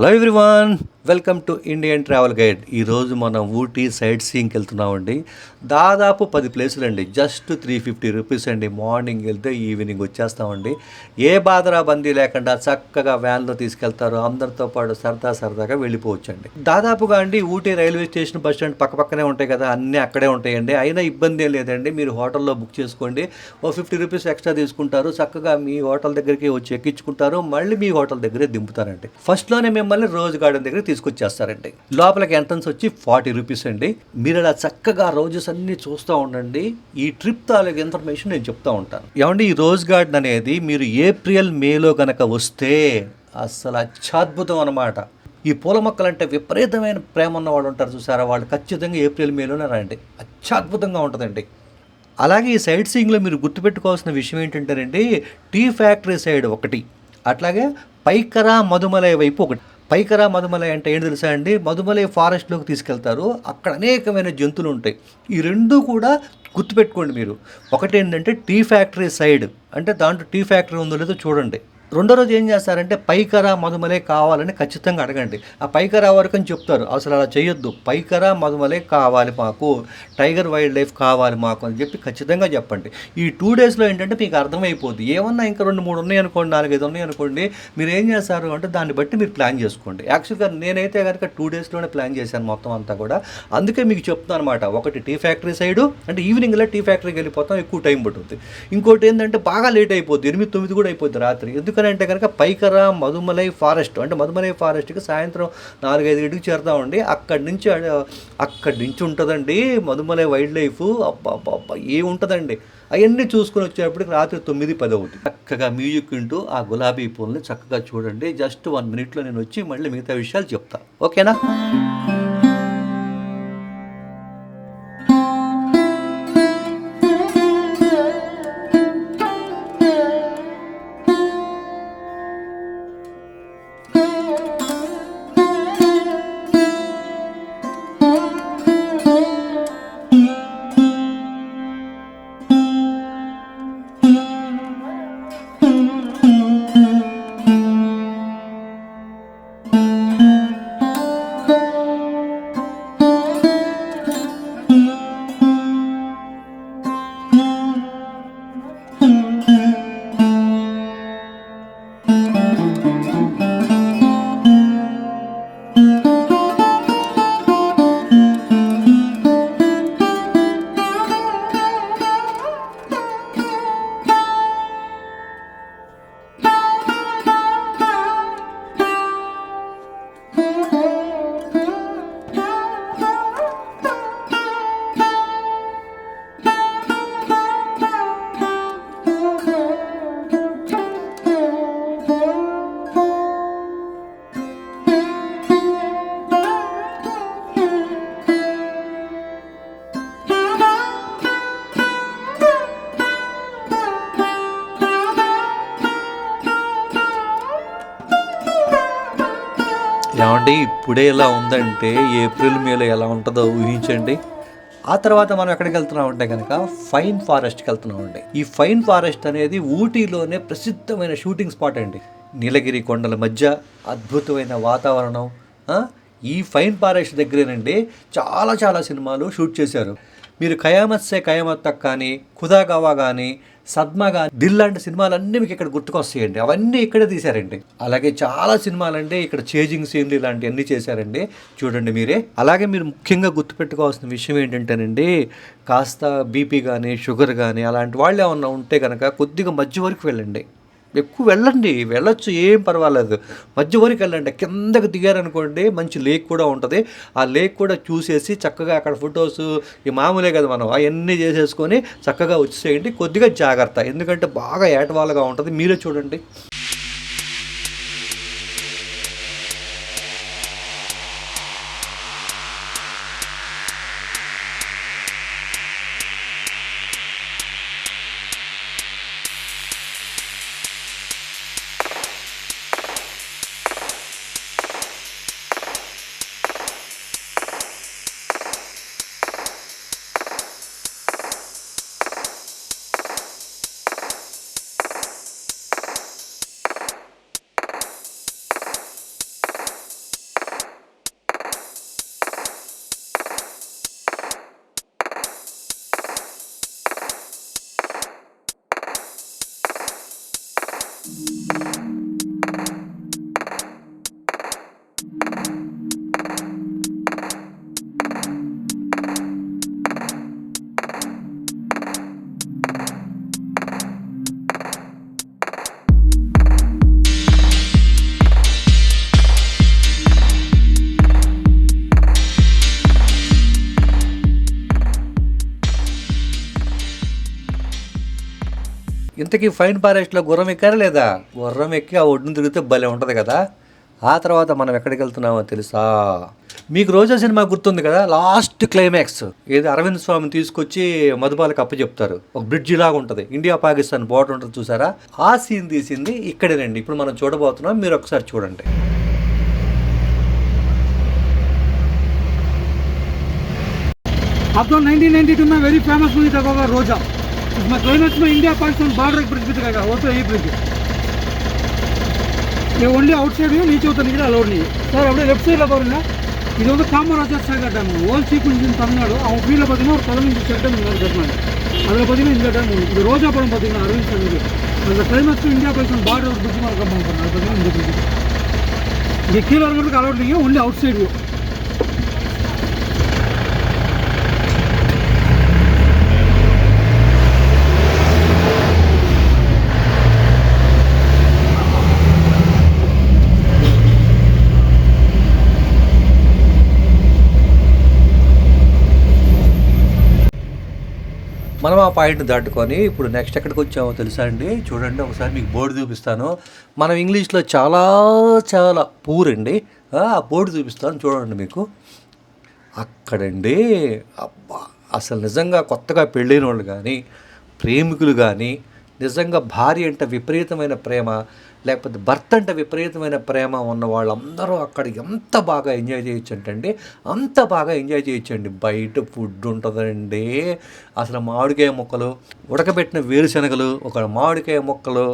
Hello everyone! Welcome to Indian travel guide. ఈరోజు మనం Ooty side సీయింగ్కి వెళ్తున్నామండి. దాదాపు పది ప్లేసులు అండి. జస్ట్ త్రీ ఫిఫ్టీ రూపీస్ అండి. మార్నింగ్ వెళ్తే ఈవినింగ్ వచ్చేస్తామండి. ఏ బాధరా బందీ లేకుండా చక్కగా వ్యాన్లో తీసుకెళ్తారు. అందరితో పాటు సరదా సరదాగా వెళ్ళిపోవచ్చండి. దాదాపుగా అండి Ooty railway station bus stand పక్క పక్కనే ఉంటాయి కదా అన్నీ అక్కడే ఉంటాయండి. అయినా ఇబ్బంది ఏం లేదండి. మీరు హోటల్లో బుక్ చేసుకోండి. ఓ ఫిఫ్టీ రూపీస్ ఎక్స్ట్రా తీసుకుంటారు. చక్కగా మీ హోటల్ దగ్గరికి వచ్చి ఎక్కించుకుంటారు. మళ్ళీ మీ హోటల్ దగ్గరే దింపుతారండి. ఫస్ట్లోనే మిమ్మల్ని రోజ్ గార్డెన్ దగ్గర తీసుకొచ్చేస్తారండి. లోపలికి ఎంట్రన్స్ వచ్చి ఫార్టీ రూపీస్ అండి. మీరు అలా చక్కగా రోజెస్ అన్ని చూస్తూ ఉండండి. ఈ ట్రిప్ తాలూకు ఇన్ఫర్మేషన్ నేను చెప్తా ఉంటాను. ఏమండి ఈ రోజ్ గార్డెన్ అనేది మీరు ఏప్రిల్ మేలో కనుక వస్తే అసలు అత్యద్భుతం అనమాట ఈ పూల మొక్కలంటే విపరీతమైన ప్రేమ ఉన్న వాళ్ళు ఉంటారు చూసారా? వాళ్ళు ఖచ్చితంగా ఏప్రిల్ మేలోనే రండి అత్యద్భుతంగా ఉంటుందండి. అలాగే ఈ సైడ్ సీయింగ్లో మీరు గుర్తుపెట్టుకోవాల్సిన విషయం ఏంటంటేనండి టీ ఫ్యాక్టరీ సైడ్ ఒకటి అట్లాగే పైకరా మధుమలై వైపు ఒకటి. పైకరా మధుమలై అంటే ఏంటి తెలుసా అండి? మధుమలై ఫారెస్ట్లోకి తీసుకెళ్తారు. అక్కడ అనేకమైన జంతువులు ఉంటాయి ఈ రెండు కూడా గుర్తుపెట్టుకోండి మీరు. ఒకటి ఏంటంటే టీ ఫ్యాక్టరీ సైడ్. అంటే దాంట్లో టీ ఫ్యాక్టరీ ఉందో లేదో చూడండి. రెండో రోజు ఏం చేస్తారంటే పైకరా మధుమలే కావాలని ఖచ్చితంగా అడగండి. ఆ పైకరా వరకు అని చెప్తారు. అసలు అలా చేయొద్దు. పైకరా మధుమలే కావాలి మాకు. టైగర్ వైల్డ్ లైఫ్ కావాలి మాకు. అని చెప్పి ఖచ్చితంగా చెప్పండి. ఈ టూ డేస్లో ఏంటంటే మీకు అర్థమైపోద్ది. ఏమన్నా ఇంకా రెండు మూడు ఉన్నాయి అనుకోండి నాలుగైదు ఉన్నాయి అనుకోండి మీరు ఏం చేస్తారు అంటే దాన్ని బట్టి మీరు ప్లాన్ చేసుకోండి. యాక్చువల్గా నేనైతే కనుక టూ డేస్లోనే ప్లాన్ చేశాను మొత్తం అంతా కూడా. అందుకే మీకు చెప్తున్నాను అనమాట ఒకటి టీ ఫ్యాక్టరీ సైడు అంటే ఈవినింగ్లో టీ ఫ్యాక్టరీకి వెళ్ళిపోతాం ఎక్కువ టైం పడుతుంది. ఇంకోటి ఏంటంటే బాగా లేట్ అయిపోద్ది. ఎనిమిది తొమ్మిది కూడా అయిపోద్ది రాత్రి. ఎందుకు అంటే కనుక పైకర మధుమలై ఫారెస్ట్ అంటే మధుమలై ఫారెస్ట్కి సాయంత్రం నాలుగైదు ఇంటికి చేరుతామండి. అక్కడి నుంచి అక్కడి నుంచి ఉంటుందండి మధుమలై వైల్డ్ లైఫ్. అబ్బా ఏ ఉంటుందండి ఏముంటుందండి? అవన్నీ చూసుకుని వచ్చేటప్పటికి రాత్రి తొమ్మిది పది అవుతుంది చక్కగా మ్యూజిక్ వింటూ ఆ గులాబీ పూలని చక్కగా చూడండి. జస్ట్ వన్ మినిట్లో నేను వచ్చి మళ్ళీ మిగతా విషయాలు చెప్తా. ఓకేనా? ఇప్పుడే ఎలా ఉందంటే ఏప్రిల్ మేలో ఎలా ఉంటుందో ఊహించండి. ఆ తర్వాత మనం ఎక్కడికి వెళ్తున్నాం అంటే కనుక ఫైన్ ఫారెస్ట్కి వెళ్తున్నాం అండి ఈ ఫైన్ ఫారెస్ట్ అనేది ఊటీలోనే ప్రసిద్ధమైన షూటింగ్ స్పాట్ అండి. నీలగిరి కొండల మధ్య అద్భుతమైన వాతావరణం ఈ ఫైన్ ఫారెస్ట్ దగ్గరేనండి చాలా చాలా సినిమాలు షూట్ చేశారు. మీరు ఖయామత్ సే తక్ కానీ ఖుదా గవా కానీ సద్మా కానీ దిల్ లాంటి సినిమాలన్నీ మీకు ఇక్కడ గుర్తుకొస్తాయండి. అవన్నీ ఇక్కడే తీశారండి. అలాగే చాలా సినిమాలండి ఇక్కడ చేజింగ్ సీన్లు ఇలాంటివన్నీ చేశారండి. చూడండి మీరే. అలాగే మీరు ముఖ్యంగా గుర్తుపెట్టుకోవాల్సిన విషయం ఏంటంటేనండి కాస్త బీపీ కానీ షుగర్ కానీ అలాంటి వాళ్ళు ఏమన్నా ఉంటే కనుక కొద్దిగా మధ్య వరకు వెళ్ళండి. ఎక్కువ వెళ్ళండి వెళ్ళొచ్చు ఏం పర్వాలేదు. మధ్య వరకు వెళ్ళండి. కిందకి దిగారనుకోండి మంచి లేక్ కూడా ఉంటుంది. ఆ లేక్ కూడా చూసేసి చక్కగా అక్కడ ఫొటోస్ ఈ మామూలే కదా మనం అవన్నీ చేసేసుకొని చక్కగా వచ్చేసేయండి కొద్దిగా జాగ్రత్త. ఎందుకంటే బాగా ఏటవాలుగా ఉంటుంది. మీరే చూడండి. ఇంతకీ ఫైన్ ఫారెస్ట్లో గుర్రం ఎక్కారా లేదా గుర్రం ఎక్కి ఆ ఒడ్డును తిరిగితే భలే ఉంటుంది కదా ఆ తర్వాత మనం ఎక్కడికి వెళ్తున్నామో తెలుసా మీకు రోజా సినిమా గుర్తుంది కదా లాస్ట్ క్లైమాక్స్ ఏది అరవింద్ స్వామిని తీసుకొచ్చి మధుబాలకు అప్పు చెప్తారు ఒక బ్రిడ్జి లాగా ఉంటుంది ఇండియా పాకిస్తాన్ బోర్డర్ ఉంటుంది చూసారా ఆ సీన్ తీసింది ఇక్కడేనండి ఇప్పుడు మనం చూడబోతున్నాం మీరు ఒకసారి చూడండి अब तो 1992 में वेरी फेमस मूवी था होगा रोजा ಕ್ಲೈಮೇಟ್ಸ್ನ ಇಂಡಿಯಾ ಪಾಕಿಸ್ತಾನ ಬಾರ್ಡರ್ ಬ್ರಿಡ್ಜ್ பிடிச்சிருக்காங்க ಒಟ್ಟು ಈ ಬ್ರಿಡ್ಜ್ ನೀವು ஒன்லி அவுட் சைடையும் நீச்சல் ஊற்றுறீங்க அலோட் நீங்கள் சார் அப்படியே லெஃப்ட் சைடில் பாருங்கள் இது வந்து காமராஜர் சாகர் டேம் ஓல் சீக்குன்ஸ் தமிழ்நாடு அவங்க ஃபீல்டில் பார்த்தீங்கன்னா ஒரு பதினஞ்சு செட் டேம் இங்கே கட்டினாங்க அதில் பார்த்தீங்கன்னா இந்த டேம் இந்த ரோஜா படம் பார்த்தீங்கன்னா அரவிந்த் சந்திக்கு அந்த கிளைமேக்ஸ் இந்தியா பாகிஸ்தான் பார்டர் பிடிச்சி மாதிரி கம்பேர் பண்ணாங்க பார்த்தீங்கன்னா இந்த பிடிச்சி இங்கே கீழே இருக்கிறதுக்கு அலோட் நீங்கள் ஒன்லி அவுட் சைடு మనం ఆ పాయింట్ దాటుకొని ఇప్పుడు నెక్స్ట్ ఎక్కడికి వచ్చామో తెలుసా అండి? చూడండి ఒకసారి మీకు బోర్డు చూపిస్తాను. మనం ఇంగ్లీష్లో చాలా చాలా పూర్ అండి. ఆ బోర్డు చూపిస్తాను చూడండి మీకు. అక్కడండి అబ్బా అసలు నిజంగా కొత్తగా పెళ్ళైన వాళ్ళు కానీ ప్రేమికులు కానీ నిజంగా భార్య అంటే విపరీతమైన ప్రేమ. లేకపోతే భర్త అంటే విపరీతమైన ప్రేమ ఉన్న వాళ్ళందరూ అక్కడ ఎంత బాగా ఎంజాయ్ చేయొచ్చు అంటే అంత బాగా ఎంజాయ్ చేయొచ్చండి. బయట ఫుడ్ ఉంటుందండి. అసలు మామిడికాయ ముక్కలు ఉడకబెట్టిన వేరుశనగలు ఒక మామిడికాయ ముక్కలు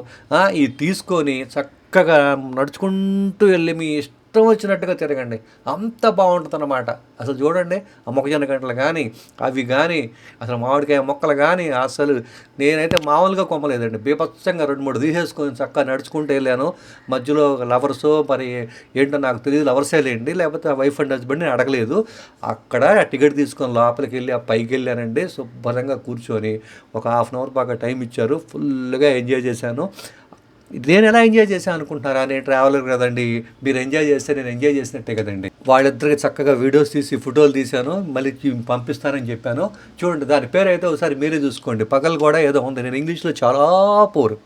ఇవి తీసుకొని చక్కగా నడుచుకుంటూ వెళ్ళి మీ ఇష్ట వచ్చినట్టుగా తిరగండి. అంత బాగుంటుంది అన్నమాట అసలు చూడండి ఆ మొక్కజొన్న గంటలు కానీ అవి కానీ అసలు మామిడికాయ మొక్కలు కానీ అసలు నేనైతే మామూలుగా కొమ్మలేదండి. బీభత్సంగా రెండు మూడు తీసేసుకొని చక్కగా నడుచుకుంటూ వెళ్ళాను. మధ్యలో లవర్స్ మరి ఏంటో నాకు తెలియదు లవర్సే లేండి. లేకపోతే వైఫ్ అండ్ హస్బెండ్ని అడగలేదు. అక్కడ టికెట్ తీసుకొని లోపలికి వెళ్ళి ఆ పైకి వెళ్ళానండి. శుభ్రంగా కూర్చొని ఒక హాఫ్ అన్ అవర్ బాగా టైం ఇచ్చారు. ఫుల్గా ఎంజాయ్ చేశాను. నేను ఎలా ఎంజాయ్ చేశాను అనుకుంటున్నారా? నేను ట్రావెలర్ కదండి. మీరు ఎంజాయ్ చేస్తే నేను ఎంజాయ్ చేసినట్టే కదండి. వాళ్ళిద్దరికి చక్కగా వీడియోస్ తీసి ఫోటోలు తీశాను. మళ్ళీ పంపిస్తానని చెప్పాను. చూడండి దాని పేరు అయితే ఒకసారి మీరే చూసుకోండి. పగలు కూడా ఏదో ఉంది. నేను ఇంగ్లీష్లో చాలా పోరు.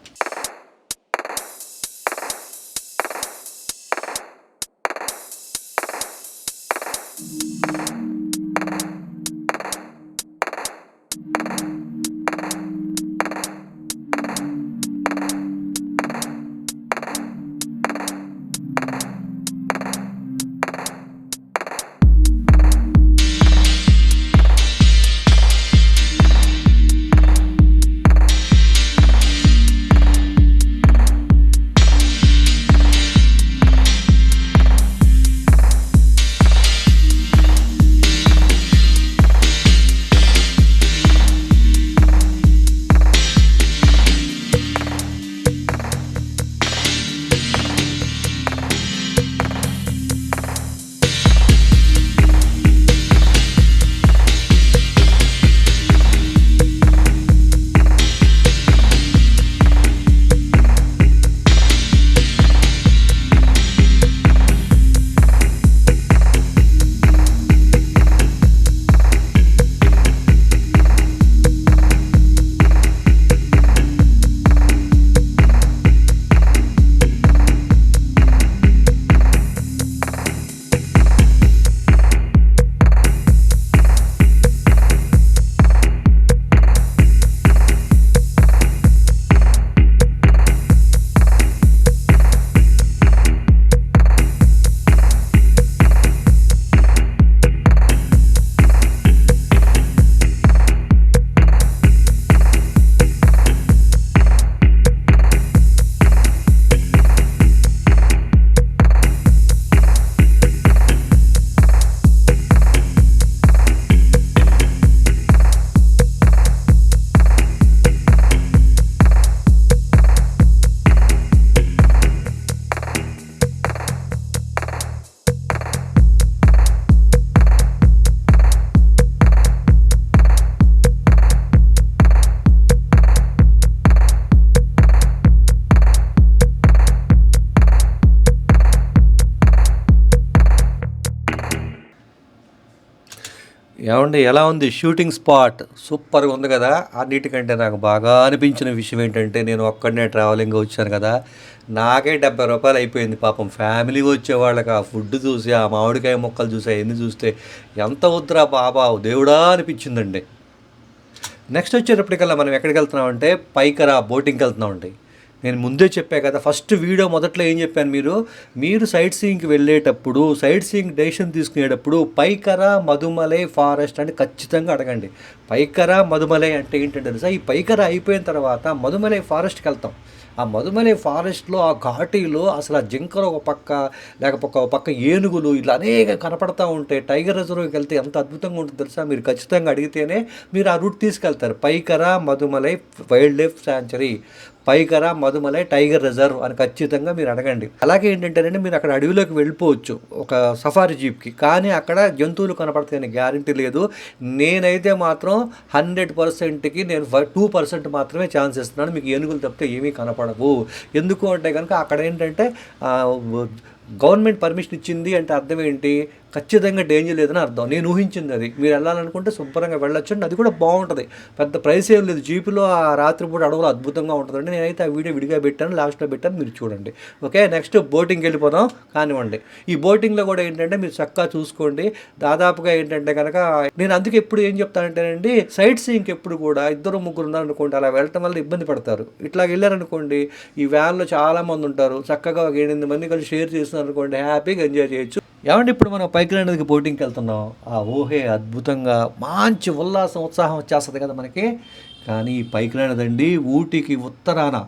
ఏమండి ఎలా ఉంది? షూటింగ్ స్పాట్ సూపర్గా ఉంది కదా. అన్నిటికంటే నాకు బాగా అనిపించిన విషయం ఏంటంటే నేను ఒక్కడనే ట్రావెలింగ్ వచ్చాను కదా. నాకే డెబ్బై రూపాయలు అయిపోయింది పాపం. ఫ్యామిలీ వచ్చేవాళ్ళకి ఆ ఫుడ్ చూసి ఆ మామిడికాయ మొక్కలు చూసి అవన్నీ చూస్తే ఎంత వద్దురా బాబా దేవుడా అనిపించిందండి. నెక్స్ట్ వచ్చేటప్పటికల్లా మనం ఎక్కడికి వెళ్తున్నామంటే పైకరా బోటింగ్కి వెళ్తున్నామండి. నేను ముందే చెప్పా కదా ఫస్ట్ వీడియో మొదట్లో ఏం చెప్పాను మీరు? మీరు సైట్ సీయింగ్కి వెళ్ళేటప్పుడు సైట్ సీయింగ్ డెసిషన్ తీసుకునేటప్పుడు పైకర మధుమలై ఫారెస్ట్ అని ఖచ్చితంగా అడగండి. పైకర మధుమలై అంటే ఏంటంటే తెలుసా? ఈ పైకర అయిపోయిన తర్వాత మధుమలై ఫారెస్ట్కి వెళ్తాం. ఆ మధుమలై ఫారెస్ట్లో ఆ ఘాటీలో అసలు ఆ జింకలు ఒక పక్క లేకపోతే ఒక పక్క ఏనుగులు ఇలా అనేక కనపడతా ఉంటాయి టైగర్ రిజర్వ్కి వెళ్తే ఎంత అద్భుతంగా ఉంటుంది తెలుసా? మీరు ఖచ్చితంగా అడిగితేనే మీరు ఆ రూట్ తీసుకెళ్తారు. Pykara Mudumalai wildlife sanctuary Pykara Mudumalai tiger reserve అని ఖచ్చితంగా మీరు అడగండి. అలాగే ఏంటంటేనండి మీరు అక్కడ అడవిలోకి వెళ్ళిపోవచ్చు ఒక సఫారీ జీప్కి. కానీ అక్కడ జంతువులు కనపడతాయని గ్యారంటీ లేదు. నేనైతే మాత్రం హండ్రెడ్ పర్సెంట్కి నేను టూ పర్సెంట్ మాత్రమే ఛాన్స్ ఇస్తున్నాను. మీకు ఏనుగులు తప్పితే ఏమీ కనపడవు. ఎందుకు అంటే కనుక అక్కడ ఏంటంటే గవర్నమెంట్ పర్మిషన్ ఇచ్చింది అంటే అర్థం ఏంటి? ఖచ్చితంగా డేంజర్ లేదని అర్థం. నేను ఊహించింది అది. మీరు వెళ్ళాలనుకుంటే శుభ్రంగా వెళ్ళొచ్చు అండి. అది కూడా బాగుంటుంది. పెద్ద ప్రైస్ ఏం లేదు. జీపులో ఆ రాత్రిపూట అడవులు అద్భుతంగా ఉంటుందండి. నేనైతే ఆ వీడియో విడిగా పెట్టాను. లాస్ట్లో పెట్టాను. మీరు చూడండి. ఓకే? నెక్స్ట్ బోటింగ్కి వెళ్ళిపోదాం. కానివ్వండి. ఈ బోటింగ్లో కూడా ఏంటంటే మీరు చక్కగా చూసుకోండి. దాదాపుగా ఏంటంటే కనుక నేను అందుకే ఎప్పుడు ఏం చెప్తానంటేనండి సైట్ సీయింగ్కి ఎప్పుడు కూడా ఇద్దరు ముగ్గురు ఉన్నారనుకోండి అలా వెళ్ళటం వల్ల ఇబ్బంది పడతారు. ఇట్లా వెళ్ళారనుకోండి ఈ వ్యాన్లో చాలామంది ఉంటారు. చక్కగా ఒక ఎనిమిది మంది కలిసి షేర్ చేసిన అనుకోండి. హ్యాపీగా ఎంజాయ్ చేయొచ్చు. ఏమంటే ఇప్పుడు మనం పైకి నదికి బోటింగ్కి వెళ్తున్నాం? ఆ ఊహే అద్భుతంగా మంచి ఉల్లాసం ఉత్సాహం వచ్చేస్తుంది కదా మనకి. కానీ ఈ పైకి నదండి ఊటీకి ఉత్తరాన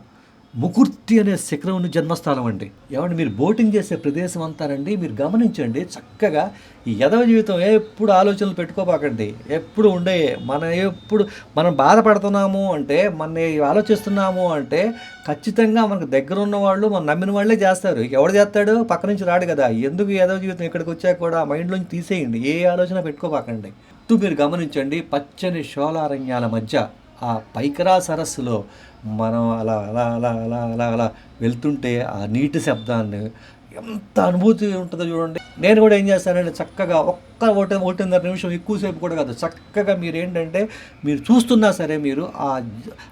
ముకుర్తి అనే శిఖరం జన్మస్థానం అండి. ఏమంటే మీరు బోటింగ్ చేసే ప్రదేశం అంతానండి మీరు గమనించండి చక్కగా ఈ యదవ జీవితం ఎప్పుడు ఆలోచనలు పెట్టుకోబాకండి. ఎప్పుడు ఉండే మనం ఎప్పుడు మనం బాధపడుతున్నాము అంటే మన ఆలోచిస్తున్నాము అంటే ఖచ్చితంగా మనకు దగ్గర ఉన్న వాళ్ళు మనం నమ్మిన వాళ్ళే చేస్తారు. ఎవడు చేస్తాడు? పక్క నుంచి రాడు కదా. ఎందుకు యదవ జీవితం ఇక్కడికి వచ్చాక కూడా మైండ్లోంచి తీసేయండి. ఏ ఆలోచన పెట్టుకోబాకండి. మీరు గమనించండి పచ్చని షోలారణ్యాల మధ్య ఆ పైకరా సరస్సులో మనం అలా అలా అలా అలా అలా అలా వెళ్తుంటే ఆ నీటి శబ్దాన్ని ఎంత అనుభూతి ఉంటుందో చూడండి. నేను కూడా ఏం చేస్తానంటే చక్కగా ఒక్క ఒకటి ఒకటిన్నర నిమిషం ఎక్కువసేపు కూడా కాదు చక్కగా మీరు ఏంటంటే మీరు చూస్తున్నా సరే మీరు ఆ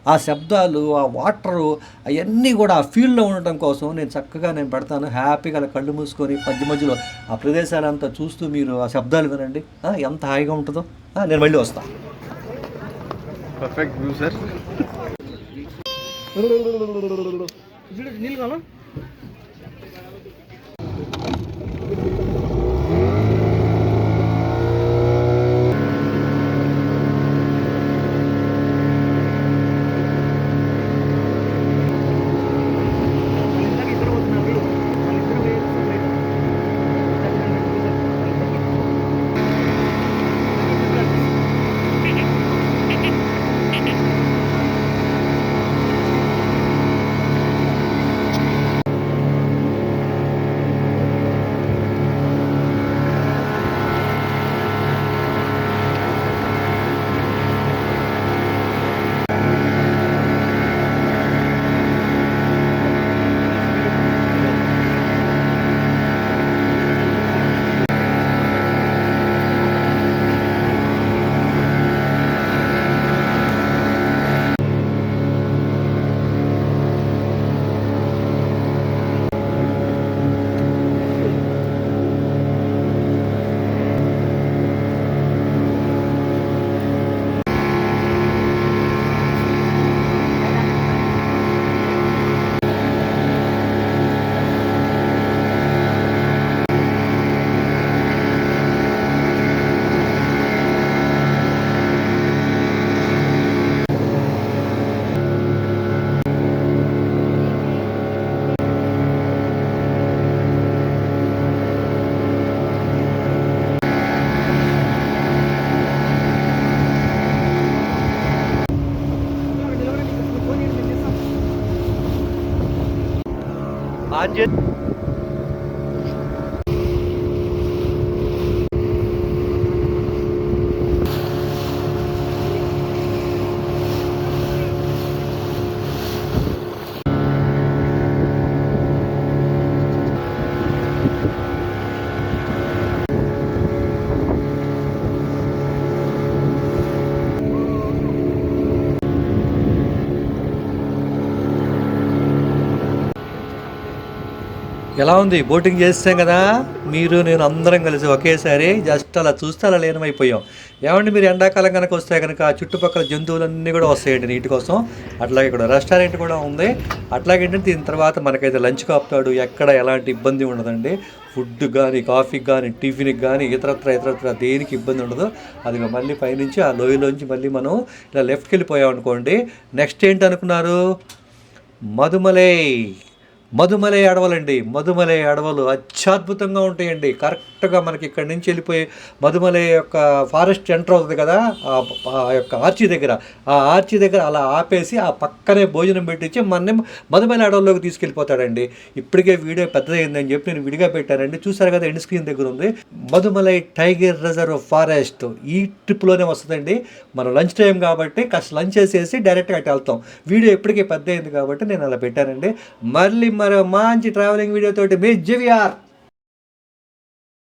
ఆ శబ్దాలు ఆ వాటరు అవన్నీ కూడా ఆ ఫీల్డ్లో ఉండటం కోసం నేను చక్కగా నేను పెడతాను. హ్యాపీగా అలా కళ్ళు మూసుకొని మధ్య మధ్యలో ఆ ప్రదేశాలంతా చూస్తూ మీరు ఆ శబ్దాలు వినండి. ఎంత హాయిగా ఉంటుందో. నేను మళ్ళీ వస్తాను ಪರ್ಫೆಕ್ಟ್ ವ್ಯೂ ಸರ್ ನಿಲ್ಗಲ್ಲ? కావాలా ఎలా ఉంది? బోటింగ్ చేస్తాం కదా. మీరు నేను అందరం కలిసి ఒకేసారి జస్ట్ అలా చూస్తే అలా లీనమైపోయాం. ఏమండి మీరు ఎండాకాలం కనుక వస్తే కనుక చుట్టుపక్కల జంతువులన్నీ కూడా వస్తాయండి నీటి కోసం. అట్లాగే ఇక్కడ రెస్టారెంట్ కూడా ఉంది. అట్లాగే ఏంటంటే దీని తర్వాత మనకైతే లంచ్ కాపుతాడు. ఎక్కడ ఎలాంటి ఇబ్బంది ఉండదండి. ఫుడ్ కానీ కాఫీకి కానీ టిఫిన్కి కానీ ఇతరత్ర ఇతరత్ర దేనికి ఇబ్బంది ఉండదు. అది మళ్ళీ పైనుంచి ఆ లోయలోంచి మళ్ళీ మనం ఇలా లెఫ్ట్కి వెళ్ళిపోయాం అనుకోండి నెక్స్ట్ ఏంటి అనుకున్నారు మధుమలై. మధుమలై అడవులండి మధుమలై అడవులు అత్యద్భుతంగా ఉంటాయండి. కరెక్ట్గా మనకి ఇక్కడి నుంచి వెళ్ళిపోయి మధుమలై యొక్క ఫారెస్ట్ ఎంటర్ అవుతుంది కదా ఆ యొక్క ఆర్చి దగ్గర. ఆ ఆర్చి దగ్గర అలా ఆపేసి ఆ పక్కనే భోజనం పెట్టించి మన మధుమలై అడవుల్లోకి తీసుకెళ్ళిపోతాడండి. ఇప్పటికే వీడియో పెద్దదైందని చెప్పి నేను విడిగా పెట్టానండి. చూసారు కదా ఎండ్ స్క్రీన్ దగ్గర ఉంది. మధుమలై టైగర్ రిజర్వ్ ఫారెస్ట్ ఈ ట్రిప్లోనే వస్తుందండి. మనం లంచ్ టైం కాబట్టి కాస్త లంచ్ చేసేసి డైరెక్ట్గా అటు వెళ్తాం. వీడియో ఇప్పటికే పెద్ద అయింది కాబట్టి నేను అలా పెట్టానండి. మళ్ళీ మరో మంచి ట్రావెలింగ్ వీడియోతోటి మీ జివిఆర్